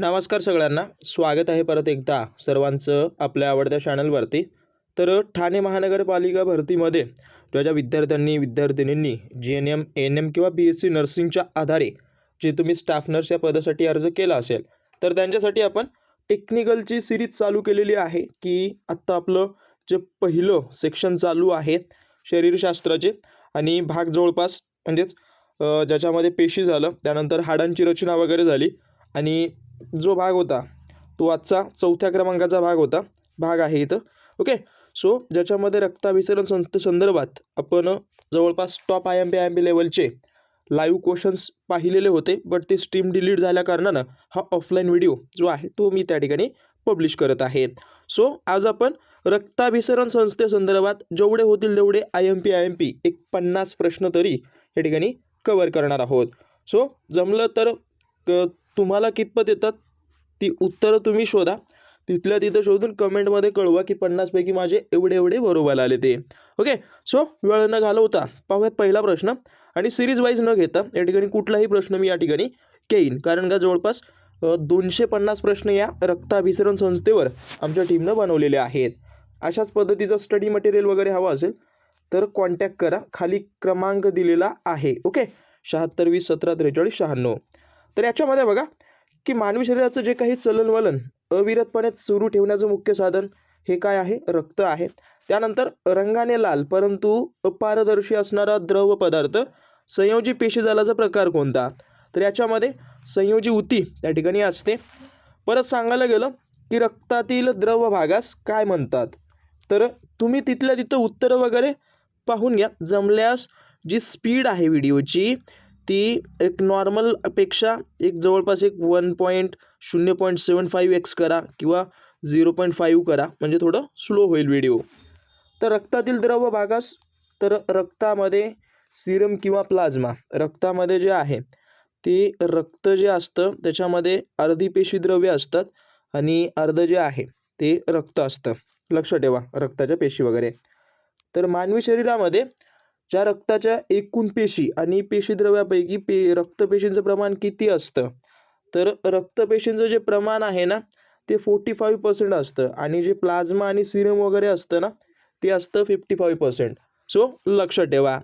नमस्कार सगळ्यांना. स्वागत आहे परत एकदा सर्वांचं आपल्या आवडत्या चॅनलवरती तर ठाणे महानगरपालिका भरतीमध्ये ज्या ज्या विद्यार्थ्यांनी विद्यार्थिनींनी G N M N M किंवा बी एस सी नर्सिंगच्या आधारे जे तुम्ही स्टाफ नर्स या पदासाठी अर्ज केला असेल तर त्यांच्यासाठी आपण टेक्निकलची सिरीज चालू केलेली आहे की आत्ता आपलं जे पहिलं सेक्शन चालू आहे शरीरशास्त्राचे आणि भाग जवळपास म्हणजेच ज्याच्यामध्ये पेशी झालं त्यानंतर हाडांची रचना वगैरे झाली आणि जो भाग होता तो आजचा चौथ्या क्रमांकाचा भाग होता. भाग आहे इथं. ओके सो ज्याच्यामध्ये रक्ताभिसरण संस्थेसंदर्भात आपण जवळपास top I M P I M P लेवलचे लाईव्ह क्वेश्चन्स पाहिलेले होते बट ते स्ट्रीम डिलीट झाल्याकारणानं हा ऑफलाईन व्हिडिओ जो आहे तो मी त्या ठिकाणी पब्लिश करत आहे. सो आज आपण रक्ताभिसरण संस्थेसंदर्भात जेवढे होतील तेवढे I M P I M P एक पन्नास प्रश्न तरी या ठिकाणी कवर करणार आहोत. सो जमलं तर क तुम्हाला कितपत येतात? ती उत्तरं तुम्ही शोधा. तिथल्या तिथं शोधून कमेंटमध्ये कळवा की पन्नासपैकी माझे एवढे एवढे बरोबर आले ते. ओके सो वेळ न घालवता. पाहूयात पहिला प्रश्न. आणि सिरीज वाईज न घेता या ठिकाणी कुठलाही प्रश्न मी या ठिकाणी घेईन कारण का जवळपास दोनशे पन्नास प्रश्न या रक्ताभिसरण संस्थेवर आमच्या टीमनं बनवलेले आहेत. अशाच पद्धतीचं स्टडी मटेरियल वगैरे हवं असेल तर कॉन्टॅक्ट करा. खाली क्रमांक दिलेला आहे. ओके? शहात्तर वीस सतरा त्रेचाळीस शहाण्णव. तर याच्यामध्ये बघा की मानवी शरीराचं जे काही चलनवलन अविरतपणे सुरू ठेवण्याचं मुख्य साधन हे काय आहे? रक्त आहे. त्यानंतर रंगाने लाल परंतु अपारदर्शी असणारा द्रव पदार्थ संयोजी पेशीजालाचा प्रकार कोणता? तर याच्यामध्ये संयोजी उती त्या ठिकाणी असते. परत सांगायला गेलं की रक्तातील द्रव भागास काय म्हणतात? तर तुम्ही तिथल्या तिथं उत्तरं वगैरे पाहून घ्या. जमल्यास जी स्पीड आहे व्हिडिओची ती एक नॉर्मलपेक्षा एक जवळपास एक वन पॉईंट शून्य पॉईंट सेवन फाईव्ह एक्स करा किंवा झिरो पॉईंट फाईव्ह करा. म्हणजे थोडं स्लो होईल व्हिडिओ तर रक्तातील द्रव भागास तर रक्तामध्ये सिरम किंवा प्लाझ्मा. रक्तामध्ये जे आहे ते रक्त जे असतं त्याच्यामध्ये अर्धी पेशीद्रव्य असतात आणि अर्ध जे आहे ते रक्त असतं. लक्ष ठेवा रक्ताच्या पेशी वगैरे. तर मानवी शरीरामध्ये ज्या रक्ताच्या एकूण पेशी आणि पेशीद्रव्यापैकी पे रक्तपेशींचं प्रमाण किती असतं? तर रक्तपेशींचं जे प्रमाण आहे ना ते फोर्टी फाईव्ह पर्सेंट असतं. आणि जे प्लाझ्मा आणि सिरम वगैरे असतं ना ते असतं फिफ्टी फाईव्ह पर्सेंट सो लक्षात ठेवा.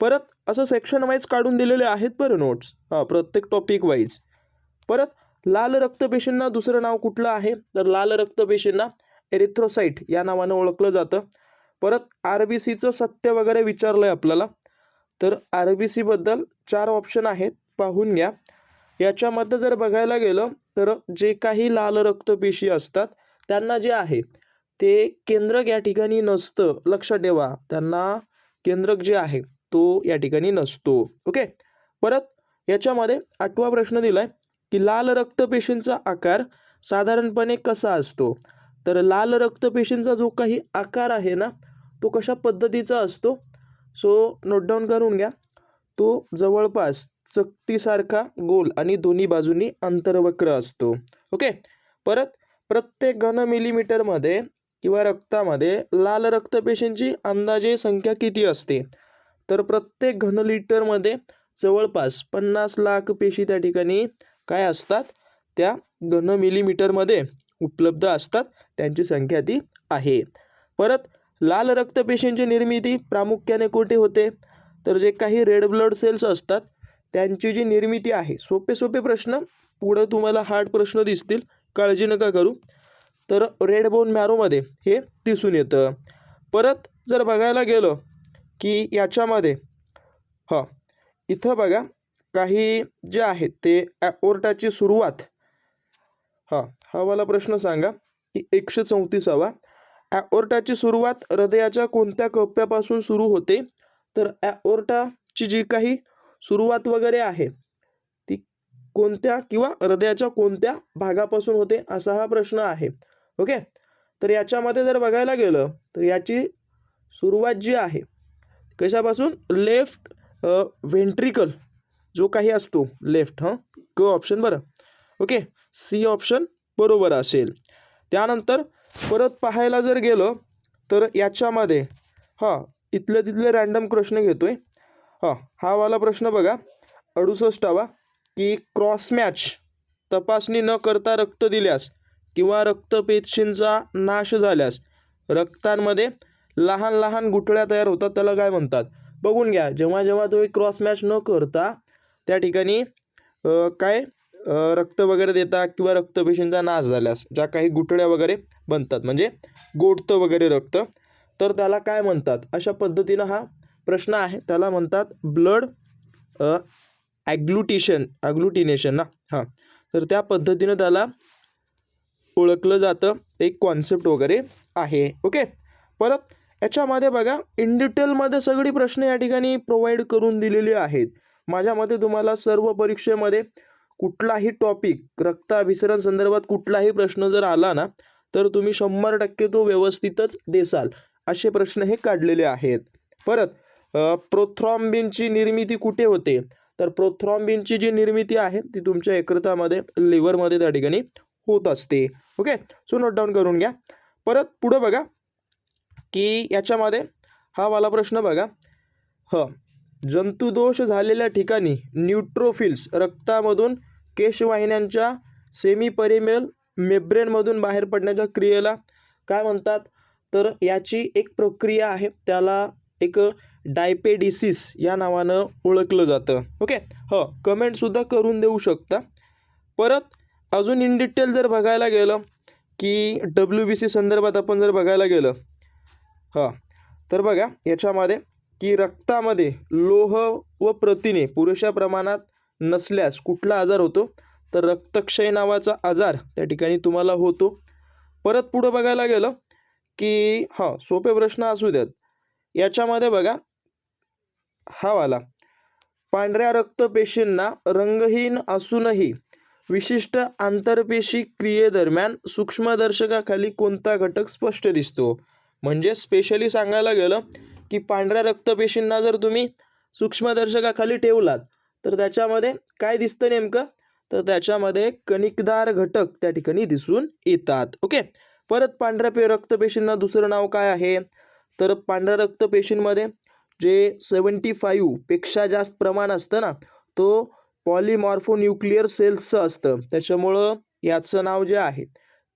परत असं सेक्शन वाईज काढून दिलेले आहेत बरं नोट्स हां प्रत्येक टॉपिक वाईज परत लाल रक्तपेशींना दुसरं नाव कुठलं आहे? तर लाल रक्तपेशींना एरिथ्रोसाईट या नावानं ओळखलं जातं. परत आर बी सीचं सत्य वगैरे विचारलं आहे आपल्याला. तर आर बी सीबद्दल चार ऑप्शन आहेत पाहून घ्या. याच्यामध्ये जर बघायला गेलं तर जे काही लाल रक्तपेशी असतात त्यांना जे आहे ते केंद्रक या ठिकाणी नसतं लक्षात ठेवा. त्यांना केंद्रक जे आहे तो या ठिकाणी नसतो. ओके? परत याच्यामध्ये आठवा प्रश्न दिला आहे की लाल रक्तपेशींचा आकार साधारणपणे कसा असतो? तर लाल रक्तपेशींचा जो काही आकार आहे ना तो कशा पद्धतीचा असतो? सो नोट डाऊन करून घ्या. तो जवळपास चकतीसारखा गोल आणि दोन्ही बाजूनी अंतर्वक्र असतो. ओके परत प्रत्येक घन मिलीमीटरमध्ये किंवा रक्तामध्ये लाल रक्तपेशींची अंदाजे संख्या किती असते? तर प्रत्येक घन लिटरमध्ये जवळपास पन्नास लाख पेशी त्या ठिकाणी काय असतात? त्या घन मिलीमीटरमध्ये उपलब्ध असतात. त्यांची संख्या ती आहे. परत लाल रक्तपेशींची निर्मिती प्रामुख्याने कुठे होते? तर जे काही रेड ब्लड सेल्स असतात त्यांची जी निर्मिती आहे सोपे सोपे प्रश्न पुढं तुम्हाला हार्ड प्रश्न दिसतील काळजी नका करू. तर रेड बोन मॅरोमध्ये हे दिसून येतं. परत जर बघायला गेलो की याच्यामध्ये हं इथं बघा काही जे आहेत ते ॲपोर्टाची सुरुवात. हां हा मला प्रश्न सांगा की एकशे चौतीसावा ॲओर्टाची सुरुवात हृदयाच्या कोणत्या कप्प्यापासून सुरू होते? तर ॲओर्टाची जी काही सुरुवात वगैरे आहे ती कोणत्या किंवा हृदयाच्या कोणत्या भागापासून होते असा हा प्रश्न आहे. ओके? तर याच्यामध्ये जर बघायला गेलं तर याची सुरुवात जी आहे कशापासून? लेफ्ट व्हेंट्रिकल जो काही असतो लेफ्ट हां? क ऑप्शन बरं. ओके? सी ऑप्शन बरोबर असेल. त्यानंतर परत पाहायला जर गेलो तर याच्यामध्ये हां इथले तिथले रॅन्डम प्रश्न घेतो आहे हां हा वाला प्रश्न बघा. अडुसष्टावा की क्रॉस मॅच तपासणी न करता रक्त दिल्यास किंवा रक्तपेशींचा नाश झाल्यास रक्तांमध्ये लहान लहान गुठळ्या तयार होतात त्याला काय म्हणतात? बघून घ्या. जेव्हा जेव्हा तुम्ही क्रॉस मॅच न करता त्या ठिकाणी काय? रक्त वगैरे देता किंवा रक्तपेशींचा नाश झाल्यास ज्या काही गुठळ्या वगैरे बनतात म्हणजे गोठतं वगैरे रक्त तर त्याला काय म्हणतात? अशा पद्धतीनं हा प्रश्न आहे. त्याला म्हणतात ब्लड ॲग्लुटिशन ॲग्लुटिनेशन ना? हां. तर त्या पद्धतीनं त्याला ओळखलं जातं. एक कॉन्सेप्ट वगैरे आहे. ओके? परत याच्यामध्ये बघा इन डिटेलमध्ये सगळी प्रश्न या ठिकाणी प्रोव्हाइड करून दिलेली आहेत. माझ्या मते तुम्हाला सर्व परीक्षेमध्ये कुठलाही टॉपिक रक्ताभिसरण संदर्भात कुठलाही प्रश्न जर आला ना तर तुम्ही शंभर टक्के तो व्यवस्थितच देसाल असे प्रश्न हे काढलेले आहेत. परत प्रोथ्रॉम्बिनची निर्मिती कुठे होते? तर प्रोथ्रॉम्बिनची जी निर्मिती आहे ती तुमच्या यकृतामध्ये लिव्हरमध्ये त्या ठिकाणी होत असते. ओके सो नोट डाऊन करून घ्या. परत पुढं बघा की याच्यामध्ये हा वाला प्रश्न बघा. ह जंतुदोष झालेल्या ठिकाणी न्यूट्रोफिल्स रक्तामधून केशवाहिन्यांच्या सेमीपरिमेल मेब्रेनमधून बाहेर पडण्याच्या क्रियेला काय म्हणतात? तर याची एक प्रक्रिया आहे. त्याला एक डायपेडिसिस या नावानं ओळखलं जातं. ओके? हो. कमेंटसुद्धा करून देऊ शकता. परत अजून इन डिटेल जर बघायला गेलं की डब्ल्यू बी सी संदर्भात आपण जर बघायला गेलं हां तर बघा याच्यामध्ये की रक्तामध्ये लोह व प्रथिने पुरेशा प्रमाणात नसल्यास कुठला आजार होतो? तर रक्तक्षय नावाचा आजार त्या ठिकाणी तुम्हाला होतो. परत पुढं बघायला गेलं की हां सोपे प्रश्न असू द्यात. याच्यामध्ये बघा हा वाला. पांढऱ्या रक्तपेशींना रंगहीन असूनही विशिष्ट आंतरपेशी क्रियेदरम्यान सूक्ष्मदर्शकाखाली कोणता घटक स्पष्ट दिसतो? म्हणजे स्पेशली सांगायला गेलं की पांढऱ्या रक्तपेशींना जर तुम्ही सूक्ष्मदर्शकाखाली ठेवलात तर त्याच्यामध्ये काय दिसतं नेमकं? तर त्याच्यामध्ये कणिकदार घटक त्या ठिकाणी दिसून येतात. ओके? परत पांढऱ्या पे रक्तपेशींना दुसरं नाव काय आहे? तर पांढऱ्या रक्तपेशींमध्ये जे सेवन्टी फाईव्हपेक्षा जास्त प्रमाण असतं ना तो पॉलिमॉर्फोन्युक्लिअर सेल्सचं असतं. त्याच्यामुळं याचं नाव जे आहे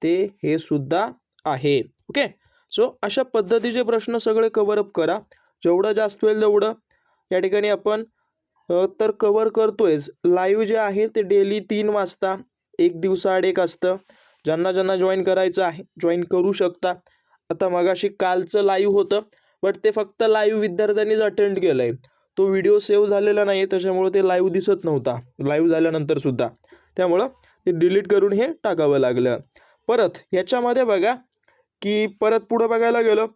ते हे सुद्धा आहे. ओके? सो अशा पद्धतीचे प्रश्न सगळे कवरअप करा. जेवढं जास्त होईल तेवढं या ठिकाणी आपण तर कवर करतोयच. लाईव्ह जे आहे ते डेली तीन वाजता एक दिवसाआड एक असतं. ज्यांना ज्यांना जॉईन करायचं आहे जॉईन करू शकता. आता मगाशी कालचं लाईव्ह होतं बट ते फक्त लाईव्ह विद्यार्थ्यांनीच अटेंड केलं आहे तो व्हिडिओ सेव्ह झालेला नाही त्याच्यामुळं ते लाईव्ह दिसत नव्हता. लाईव्ह झाल्यानंतर सुद्धा. त्यामुळं ते डिलीट करून हे टाकावं लागलं. परत याच्यामध्ये बघा की परत पुढं बघायला गेलं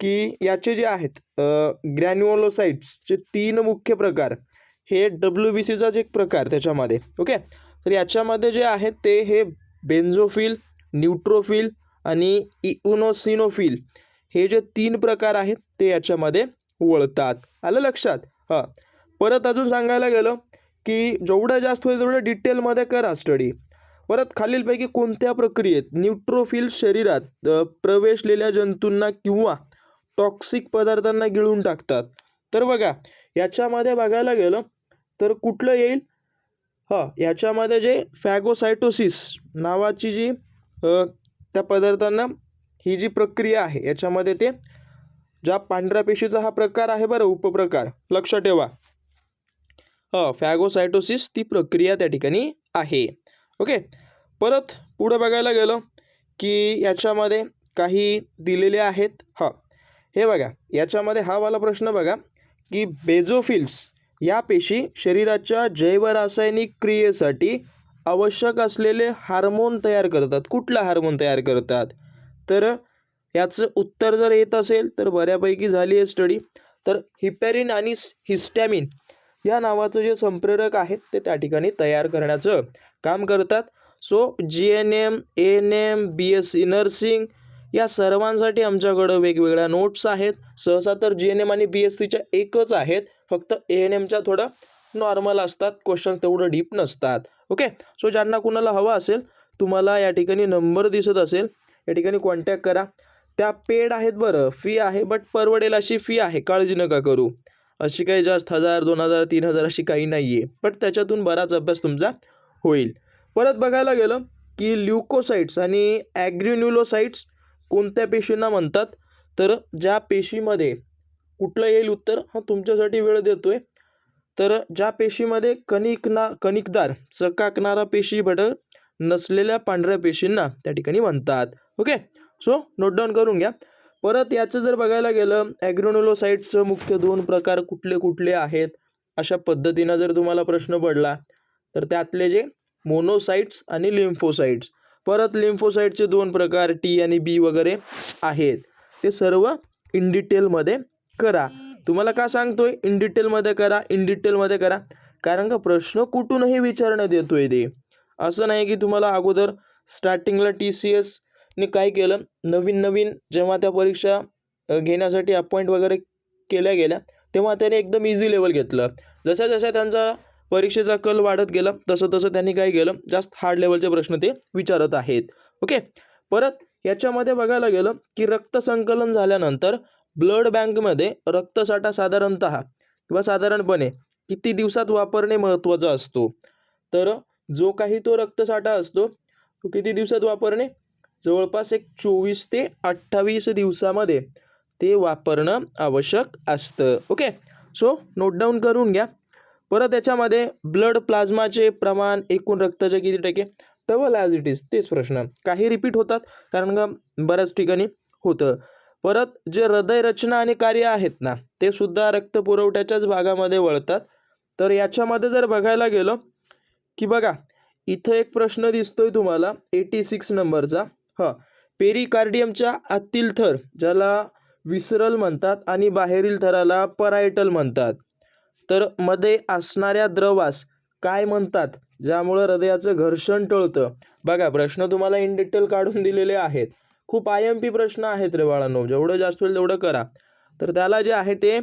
की याचे जे आहेत ग्रॅन्युओलोसाइट्सचे तीन मुख्य प्रकार. हे डब्ल्यू बी सीचाच एक प्रकार त्याच्यामध्ये ओके? तर याच्यामध्ये जे आहेत ते हे बेन्झोफिल न्यूट्रोफिल आणि इउनोसिनोफिल हे जे तीन प्रकार आहेत ते याच्यामध्ये वळतात. आलं लक्षात? हां. परत अजून सांगायला गेलं की जेवढं जास्त होईल तेवढं डिटेलमध्ये करा स्टडी. परत खालीलपैकी कोणत्या प्रक्रियेत न्यूट्रोफिल शरीरात प्रवेशलेल्या जंतूंना किंवा टॉक्सिक पदार्थांना गिळून टाकतात? तर बघा याच्यामध्ये बघायला गेलं तर कुठलं येईल? हां याच्यामध्ये जे फॅगोसायटोसिस नावाची जी त्या पदार्थांना ही जी प्रक्रिया आहे याच्यामध्ये ते ज्या पांढऱ्या पेशीचा हा प्रकार आहे बरं उपप्रकार लक्ष ठेवा. हां फॅगोसायटोसिस ती प्रक्रिया त्या ठिकाणी आहे. ओके? परत पुढं बघायला गेलं की याच्यामध्ये काही दिलेले आहेत. हां हे बघा याच्यामध्ये हा वाला प्रश्न बघा की बेझोफिल्स या पेशी शरीराच्या जैवरासायनिक क्रियेसाठी आवश्यक असलेले हार्मोन तयार करतात. कुठला हार्मोन तयार करतात? तर याचं उत्तर जर येत असेल तर बऱ्यापैकी झाली आहे स्टडी तर हिपॅरिन आणि हिस्टॅमिन या नावाचं जे संप्रेरक आहेत ते त्या ठिकाणी तयार करण्याचं काम करतात. So G N M N M B S C nursing या सर्वांसाठी आमच्याकडं वेगवेगळ्या नोट्स आहेत. सहसा तर जी एन एम आणि बी एस सीच्या एकच आहेत. फक्त ए एन एमच्या थोडं नॉर्मल असतात. क्वेश्चन तेवढं डीप नसतात. ओके सो ज्यांना कुणाला हवा असेल तुम्हाला या ठिकाणी नंबर दिसत असेल या ठिकाणी कॉन्टॅक्ट करा. त्या पेड आहेत बरं. फी आहे बट परवडेल अशी फी आहे. काळजी नका करू. अशी काही जास्त हजार दोन हजार तीन हजार अशी काही नाही आहे बट त्याच्यातून बराच अभ्यास तुमचा होईल. परत बघायला गेलं की ल्युकोसाइट्स आणि ॲग्रिन्युलोसाइट्स कोणत्या पेशींना म्हणतात? तर ज्या पेशीमध्ये कुठलं येईल उत्तर? हा तुमच्यासाठी वेळ देतोय. तर ज्या पेशीमध्ये कणिकना कणिकदार चकाकणारा पेशी भटक नसलेल्या पांढऱ्या पेशींना त्या ठिकाणी म्हणतात. ओके? सो नोट डाऊन करून घ्या. परत याचं जर बघायला गेलं ॲग्रोनोलोसाइट्सचं मुख्य दोन प्रकार कुठले कुठले आहेत? अशा पद्धतीनं जर तुम्हाला प्रश्न पडला तर त्यातले जे मोनोसाईट्स आणि लिम्फोसाईट्स परत लिम्फोसाईटचे दोन प्रकार टी आणि बी वगैरे आहेत. ते सर्व इन डिटेलमध्ये करा. तुम्हाला का सांगतोय? इन डिटेलमध्ये करा इन डिटेलमध्ये करा. कारण का प्रश्न कुठूनही विचारण्यात येतोय ते. असं नाही की तुम्हाला अगोदर स्टार्टिंगला टी सी एसने काय केलं? नवीन नवीन जेव्हा त्या परीक्षा घेण्यासाठी अपॉइंट वगैरे केल्या गेल्या तेव्हा त्याने एकदम इझी लेवल घेतलं. जशा जशा त्यांचा परीक्षेचा कल वाढत गेला तसं तसं त्यांनी काय केलं? जास्त हार्ड लेवलचे प्रश्न ते विचारत आहेत. ओके परत याच्यामध्ये बघायला गेलं की रक्तसंकलन झाल्यानंतर ब्लड बँकमध्ये रक्तसाठा साधारणत किंवा साधारणपणे किती दिवसात वापरणे महत्त्वाचा असतो? तर जो काही तो रक्तसाठा असतो तो किती दिवसात वापरणे? जवळपास एक चोवीस ते अठ्ठावीस दिवसामध्ये ते वापरणं आवश्यक असतं. ओके सो नोट डाऊन करून घ्या. परत याच्यामध्ये ब्लड प्लाझ्माचे प्रमाण एकूण रक्ताचे किती टक्के? डबल ॲज इट इज तेच प्रश्न. काही रिपीट होतात कारण का बऱ्याच ठिकाणी होतं. परत जे हृदय रचना आणि कार्य आहेत ना ते सुद्धा रक्त पुरवठ्याच्याच भागामध्ये वळतात. तर याच्यामध्ये जर बघायला गेलो की बघा इथं एक प्रश्न दिसतोय तुम्हाला एटी सिक्स नंबरचा. ह पेरिकार्डियमच्या आतील थर ज्याला विसरल म्हणतात आणि बाहेरील थराला परायटल म्हणतात. तर मध्ये असणाऱ्या द्रवास काय म्हणतात? ज्यामुळं हृदयाचं घर्षण टळतं. बघा प्रश्न तुम्हाला इन डिटेल काढून दिलेले आहेत. खूप आय एम पी प्रश्न आहेत रे बाळांनो. जेवढं जास्त होईल तेवढं करा. तर त्याला जे आहे ते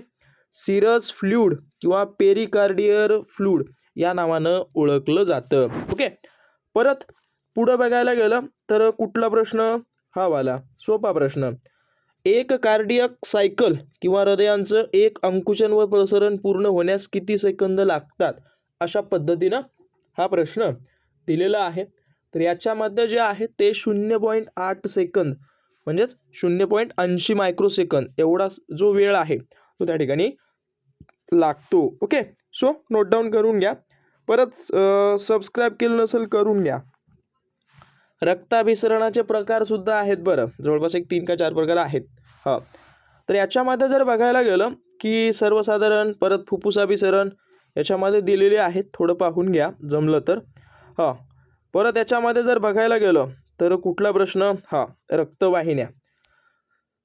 सिरस फ्लूड किंवा पेरिकार्डियर फ्लूड या नावानं ओळखलं जातं. ओके? परत पुढं बघायला गेलं तर कुठला प्रश्न? हा वाला. सोपा प्रश्न. एक कार्डियक सायकल किंवा हृदयांचं एक अंकुचन व प्रसरण पूर्ण होण्यास किती सेकंद लागतात अशा पद्धतीनं हा प्रश्न दिलेला आहे. तर याच्यामध्ये जे आहे ते शून्य पॉईंट आठ सेकंद म्हणजेच शून्य पॉईंट ऐंशी मायक्रोसेकंद एवढा जो वेळ आहे तो त्या ठिकाणी लागतो. ओके? सो नोट डाऊन करून घ्या. परत सबस्क्राईब केलं नसेल करून घ्या. रक्ताभिसरणाचे प्रकारसुद्धा आहेत बरं. जवळपास एक तीन का चार प्रकार आहेत. हां. तर याच्यामध्ये जर बघायला गेलं की सर्वसाधारण परत फुफ्फुसाभिसरण याच्यामध्ये दिलेले आहेत थोडं पाहून घ्या जमलं तर. हां. परत याच्यामध्ये जर बघायला गेलं तर कुठला प्रश्न? हा. रक्तवाहिन्या.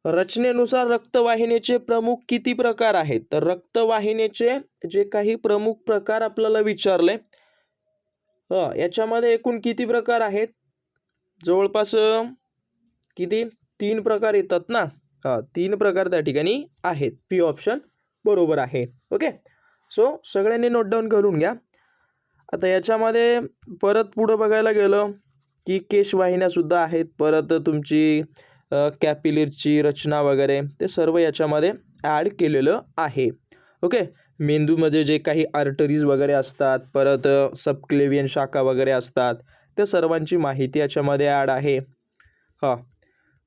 रचनेनुसार रक्तवाहिनीचे प्रमुख किती प्रकार आहेत? तर रक्तवाहिनीचे जे काही प्रमुख प्रकार आपल्याला विचारले हां याच्यामध्ये एकूण किती प्रकार आहेत? जवळपास किती? तीन प्रकार येतात ना? हां तीन प्रकार त्या ठिकाणी आहेत. पी ऑप्शन बरोबर आहे. ओके सो सगळ्यांनी नोट डाऊन करून घ्या. आता याच्यामध्ये परत पुढं बघायला गेलं की केशवाहिन्यासुद्धा आहेत. परत तुमची कॅपिलिरची रचना वगैरे ते सर्व याच्यामध्ये ॲड केलेलं आहे. ओके मेंदूमध्ये जे काही आर्टरीज वगैरे असतात परत सबक्लेवियन शाखा वगैरे असतात त्या सर्वांची माहिती याच्यामध्ये ॲड आहे. हां.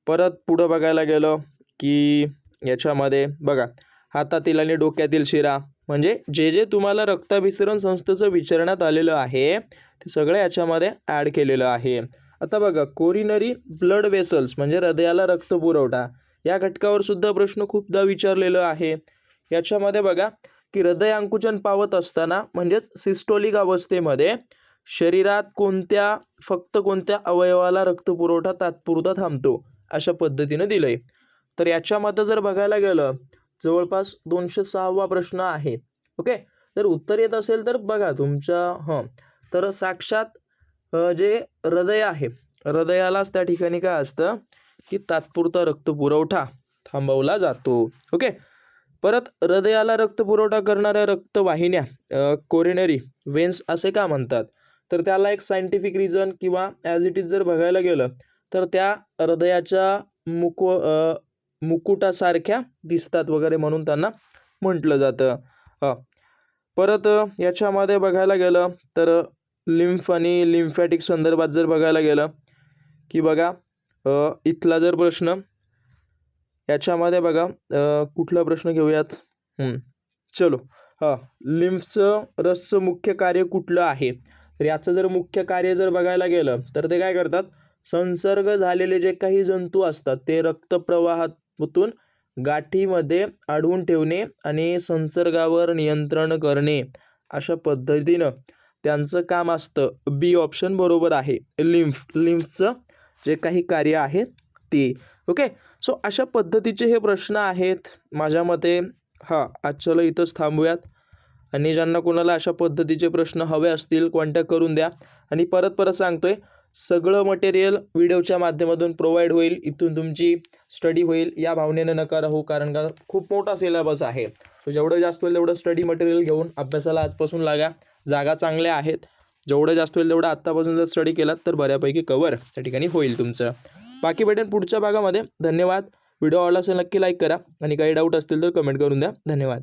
परत पुढं बघायला गेलं की याच्यामध्ये बघा हातातील आणि डोक्यातील शिरा म्हणजे जे जे तुम्हाला रक्ताभिसरण संस्थेचं विचारण्यात आलेलं आहे ते सगळं याच्यामध्ये ॲड केलेलं आहे. आता बघा कोरिनरी ब्लड वेसल्स म्हणजे हृदयाला रक्त पुरवठा या घटकावर सुद्धा प्रश्न खूपदा विचारलेलं आहे. याच्यामध्ये बघा की हृदय अंकुचन पावत असताना म्हणजेच सिस्टोलिक अवस्थेमध्ये शरीरात कोणत्या फक्त कोणत्या अवयवाला रक्तपुरवठा तात्पुरता थांबतो अशा पद्धतीनं दिलं आहे तर याच्यामध्ये जर बघायला गेलं जवळपास दोनशे सहावा प्रश्न आहे. ओके? जर उत्तर येत असेल तर बघा तुमच्या हं. तर साक्षात जे हृदय आहे हृदयालाच त्या ठिकाणी काय असतं की तात्पुरता रक्तपुरवठा थांबवला जातो. ओके? परत हृदयाला रक्तपुरवठा करणाऱ्या रक्तवाहिन्या कोरिनरी वेन्स असे का म्हणतात? तर त्याला एक सायंटिफिक रिझन किंवा ॲज इट इज जर बघायला गेलं तर त्या हृदयाच्या मुकु मुकुटासारख्या दिसतात वगैरे म्हणून त्यांना म्हटलं जातं. परत याच्यामध्ये बघायला गेलं तर लिम्फ आणि लिम्फॅटिक संदर्भात जर बघायला गेलं की बघा इथला जर प्रश्न याच्यामध्ये बघा कुठला प्रश्न घेऊयात? चलो. हां लिम्फचं रसचं मुख्य कार्य कुठलं आहे? तर याचं जर मुख्य कार्य जर बघायला गेलं तर ते काय करतात? संसर्ग झालेले जे काही जंतू असतात ते रक्तप्रवाहातून गाठीमध्ये अडवून ठेवणे आणि संसर्गावर नियंत्रण करणे अशा पद्धतीनं त्यांचं काम असतं. बी ऑप्शन बरोबर आहे. लिम्फ लिम्फचं जे काही कार्य आहे ते. ओके? सो अशा पद्धतीचे हे प्रश्न आहेत माझ्या मते. हां आजच्याला इथंच थांबूयात. आणि ज्यांना कोणाला अशा पद्धतीचे प्रश्न हवे असतील कॉन्टॅक्ट करून द्या. आणि परत परत सांगतो आहे सगळं मटेरियल व्हिडिओच्या माध्यमातून प्रोव्हाइड होईल. इथून तुमची स्टडी होईल. या भावनेनं नका राहू कारण का खूप मोठा सिलेबस आहे. तो जेवढं जास्त होईल तेवढं स्टडी मटेरियल घेऊन अभ्यासाला आजपासून लागा. जागा चांगल्या आहेत. जेवढं जास्त होईल तेवढं आत्तापासून जर स्टडी केलात तर बऱ्यापैकी कवर त्या ठिकाणी होईल तुमचं. बाकी भेटेन पुढच्या भागामध्ये. धन्यवाद. व्हिडिओ आवडला असेल नक्की लाईक करा. आणि काही डाऊट असतील तर कमेंट करून द्या. धन्यवाद.